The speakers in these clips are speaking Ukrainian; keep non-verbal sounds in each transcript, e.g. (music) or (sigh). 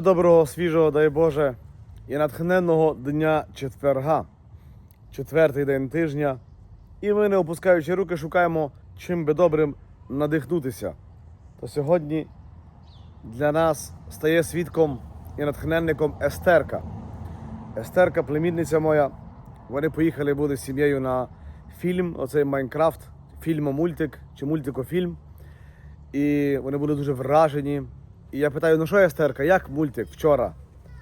Тобі доброго, свіжого, дай Боже, і натхненного дня четверга, четвертий день тижня. І ми, не опускаючи руки, шукаємо чим би добрим надихнутися. То сьогодні для нас стає свідком і натхненником Естерка. Естерка, племінниця моя, вони поїхали були з сім'єю на фільм, оцей Майнкрафт, фільмо-мультик чи мультикофільм. І вони були дуже вражені. І я питаю, ну що Естерка, як мультик вчора?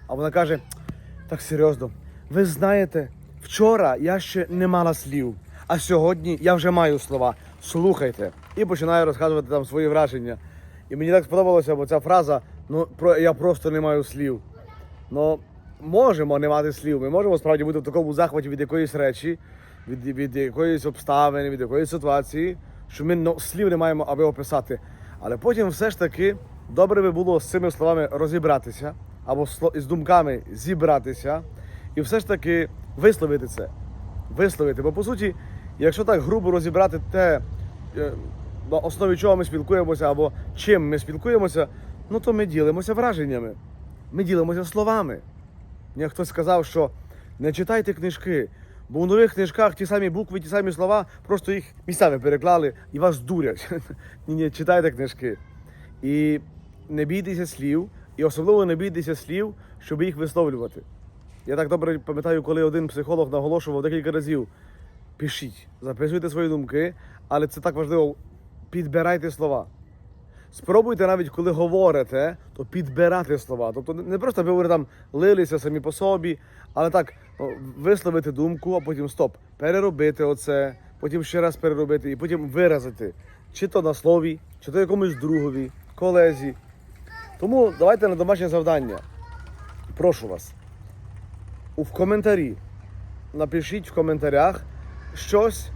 А вона каже: так серйозно, ви знаєте, вчора я ще не мала слів, а сьогодні я вже маю слова. Слухайте. І починаю розказувати там свої враження. І мені так сподобалося, бо ця фраза, ну про я просто не маю слів. Ну, можемо не мати слів. Ми можемо справді бути в такому захваті від якоїсь речі, від, від якоїсь обставини, від якоїсь ситуації, що ми ну, слів не маємо, аби описати. Але потім все ж таки добре би було з цими словами розібратися або з думками зібратися, і все ж таки висловити це. Висловити. Бо по суті, якщо так грубо розібрати те, е, на основі чого ми спілкуємося або чим ми спілкуємося, ну то ми ділимося враженнями. Ми ділимося словами. Мені хтось сказав, що не читайте книжки, бо у нових книжках ті самі букви, ті самі слова, просто їх місцями переклали і вас дурять. (laughs) Ні, ні, читайте книжки. І не бійтеся слів, і особливо не бійтеся слів, щоб їх висловлювати. Я так добре пам'ятаю, коли один психолог наголошував декілька разів: пишіть, записуйте свої думки, але це так важливо, підбирайте слова. Спробуйте навіть коли говорите, то підбирати слова. Тобто не просто аби там лилися самі по собі, але так висловити думку, а потім стоп, переробити оце, потім ще раз переробити і потім виразити. Чи то на слові, чи то якомусь другові, колезі. Тому давайте на домашнє завдання. Прошу вас. В коментарі напишіть в коментарях щось,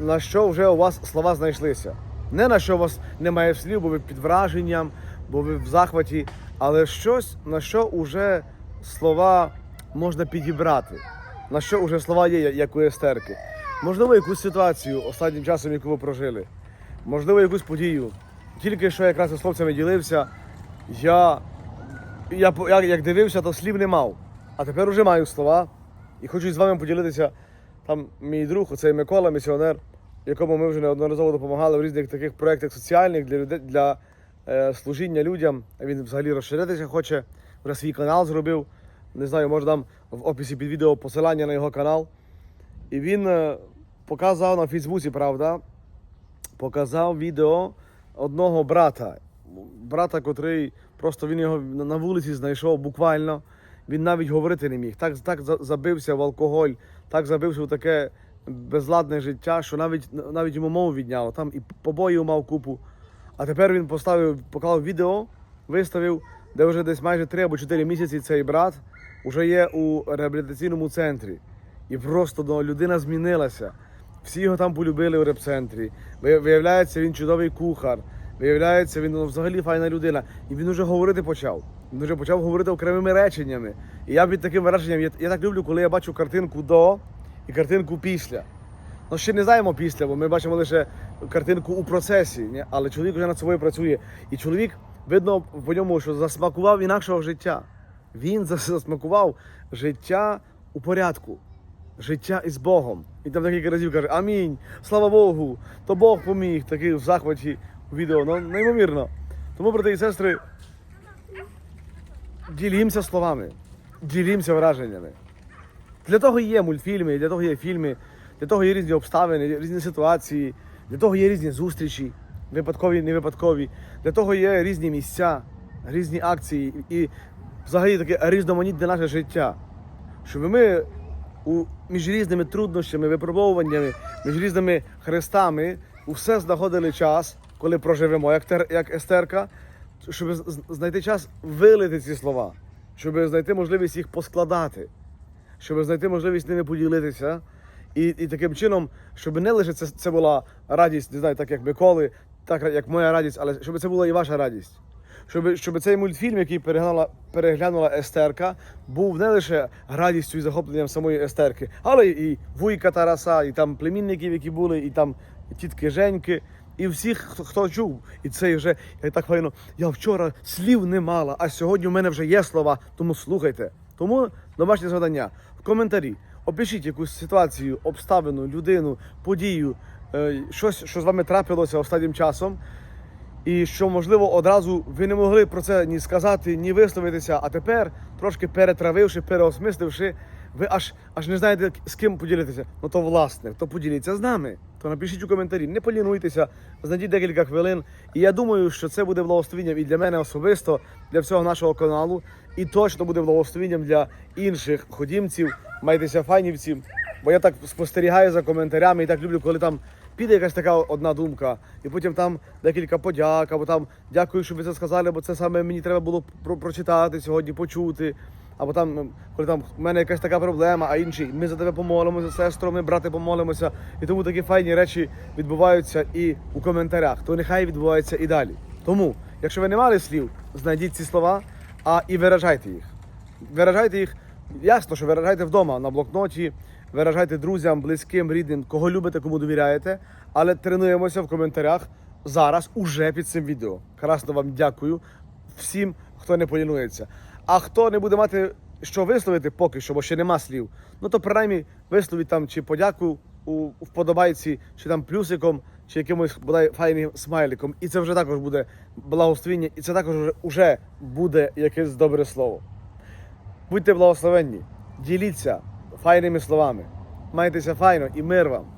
на що вже у вас слова знайшлися. Не на що у вас немає слів, бо ви під враженням, бо ви в захваті, але щось, на що вже слова можна підібрати, на що вже слова є, як у естерки. Можливо, якусь ситуацію останнім часом, яку ви прожили, можливо, якусь подію. Тільки що якраз із хлопцями ділився, я, я, я як дивився, то слів не мав. А тепер вже маю слова і хочу з вами поділитися. Там мій друг, оцей Микола, місіонер, якому ми вже неодноразово допомагали в різних таких проєктах соціальних для людей для е, служіння людям. Він взагалі розширитися хоче, вже свій канал зробив. Не знаю, може дам в описі під відео посилання на його канал. І він е, показав на Фейсбуці, правда, показав відео одного брата. Брата, котрий просто він його на вулиці знайшов буквально. Він навіть говорити не міг. Так, так забився в алкоголь, так забився в таке безладне життя, що навіть, навіть йому мову відняло. Там і побоїв мав купу. А тепер він поставив, поклав відео, виставив, де вже десь майже 3 або 4 місяці цей брат вже є у реабілітаційному центрі. І просто ну, людина змінилася. Всі його там полюбили у репцентрі. Ви- Виявляється, він чудовий кухар. Виявляється, він ну, взагалі файна людина. І він вже говорити почав. Він вже почав говорити окремими реченнями. І я під таким враженням, я, я так люблю, коли я бачу картинку до і картинку після. Ну, ще не знаємо після, бо ми бачимо лише картинку у процесі, ні? але чоловік вже над собою працює. І чоловік, видно по ньому, що засмакував інакшого життя. Він засмакував життя у порядку, життя із Богом. І там декілька разів каже: Амінь, слава Богу, то Бог поміг, такий в захваті відео. Ну, неймовірно. Тому, брати і сестри, ділімося словами, ділімося враженнями. Для того є мультфільми, для того є фільми, для того є різні обставини, різні ситуації, для того є різні зустрічі, випадкові, не випадкові, для того є різні місця, різні акції і взагалі таке різноманітне наше життя. Щоб ми у, між різними труднощами, випробовуваннями, між різними хрестами усе знаходили час, коли проживемо, як, тер, як Естерка, щоб знайти час вилити ці слова, щоб знайти можливість їх поскладати щоб знайти можливість ними поділитися. І, і таким чином, щоб не лише це, це була радість, не знаю, так як Миколи, так як моя радість, але щоб це була і ваша радість. Щоб, щоб цей мультфільм, який переглянула, переглянула Естерка, був не лише радістю і захопленням самої Естерки, але і вуйка Тараса, і там племінників, які були, і там тітки Женьки, І всіх, хто, хто чув, і це вже як так файно. Я вчора слів не мала, а сьогодні в мене вже є слова, тому слухайте. Тому домашнє завдання в коментарі. Опишіть якусь ситуацію, обставину, людину, подію, е, щось, що з вами трапилося останнім часом. І що, можливо, одразу ви не могли про це ні сказати, ні висловитися, а тепер, трошки перетравивши, переосмисливши, ви аж аж не знаєте, з ким поділитися. Ну то власне, то поділіться з нами. То напишіть у коментарі, не полінуйтеся, знайдіть декілька хвилин. І я думаю, що це буде благословенням і для мене особисто, для всього нашого каналу, і точно буде благословенням для інших ходімців, майтеся файнівців. Бо я так спостерігаю за коментарями і так люблю, коли там піде якась така одна думка, і потім там декілька подяк, або там дякую, що ви це сказали, бо це саме мені треба було про- прочитати сьогодні, почути. Або там, коли там в мене якась така проблема, а інші, ми за тебе помолимося, сестро, ми брати помолимося. І тому такі файні речі відбуваються і у коментарях. То нехай відбувається і далі. Тому, якщо ви не мали слів, знайдіть ці слова, а і виражайте їх. Виражайте їх, ясно, що виражайте вдома на блокноті, виражайте друзям, близьким, рідним, кого любите, кому довіряєте, але тренуємося в коментарях зараз, уже під цим відео. Красно вам дякую всім, хто не полінується. А хто не буде мати що висловити поки що, бо ще нема слів, ну то принаймні висловіть там чи подяку у вподобайці, чи там плюсиком, чи якимось бодай файним смайликом. І це вже також буде благословіння, і це також вже- буде якесь добре слово. Будьте благословенні, діліться файними словами. Майтеся файно і мир вам.